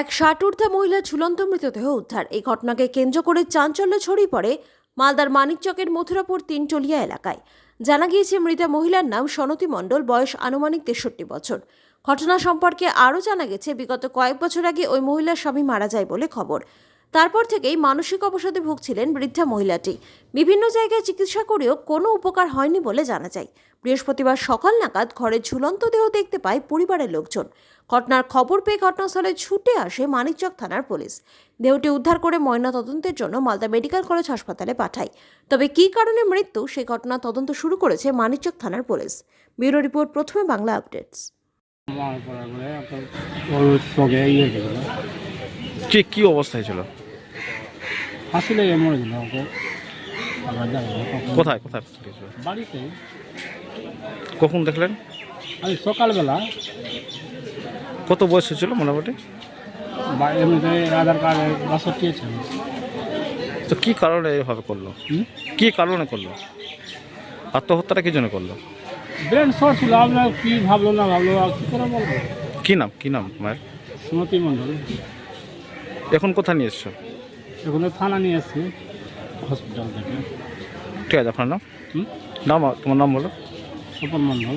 এক ষাটঊর্ধ্বা মহিলার ঝুলন্ত মৃতদেহ উদ্ধার। এই ঘটনাকে কেন্দ্র করে চাঞ্চল্য ছড়িয়ে পড়ে মালদার মানিকচকের মথুরাপুর তিনটলিয়া এলাকায়। জানা গিয়েছে, মৃতা মহিলার নাম সনতি মণ্ডল, বয়স আনুমানিক তেষট্টি বছর। ঘটনা সম্পর্কে আরও জানা গেছে, বিগত কয়েক বছর আগে ওই মহিলার স্বামী মারা যায় বলে খবর। তারপর থেকেই মানসিক অবসাদে ভুগছিলেন বৃদ্ধা মহিলাটি। বিভিন্ন জায়গায় চিকিৎসা করেও কোনো উপকার হয়নি বলে জানা যায়। বৃহস্পতিবার সকাল নাগাদ ঘরে ঝুলন্ত দেহ দেখতে পায় পরিবারের লোকজন। ঘটনার খবর পেয়ে ঘটনাস্থলে ছুটে আসে মানিকচক থানার পুলিশ। দেহটি উদ্ধার করে ময়নাতদন্তের জন্য মালদা মেডিকেল কলেজ হাসপাতালে পাঠায়। তবে কী কারণে মৃত্যু সেই ঘটনা তদন্ত শুরু করেছে মানিকচক থানার পুলিশ। ব্যুরো রিপোর্ট প্রথমে বাংলা আপডেটস। চোখে ইয়ে কি অবস্থায় ছিল? ফাঁসি লেগে মরে গেল জানি না কখন। কোথায় কোথায় ছিল? বাড়িতে। কখন দেখলেন? আমি সকালবেলা। কত বয়স ছিল মোটামুটি? বা- এমনিতে আধার কার্ডে বাষট্টি আছে তো কি কারণে এভাবে করল? হুম? কি কারণে করল? আত্মহত্যাটা কি জন্য করল? ব্রেন শর্ট ছিল আপনার কী ভাবলো না ভাবলো আর কী করে বলব? কি নাম কি নাম মায়ের? সুমতি মণ্ডল। এখন কোথায় নিয়ে এসছো? এখানে থানা নিয়ে আসছি। হসপিটাল থেকে। ঠিক আছে আপনার নাম? হুম? নাম তোমার নাম বলো। সুপন মণ্ডল।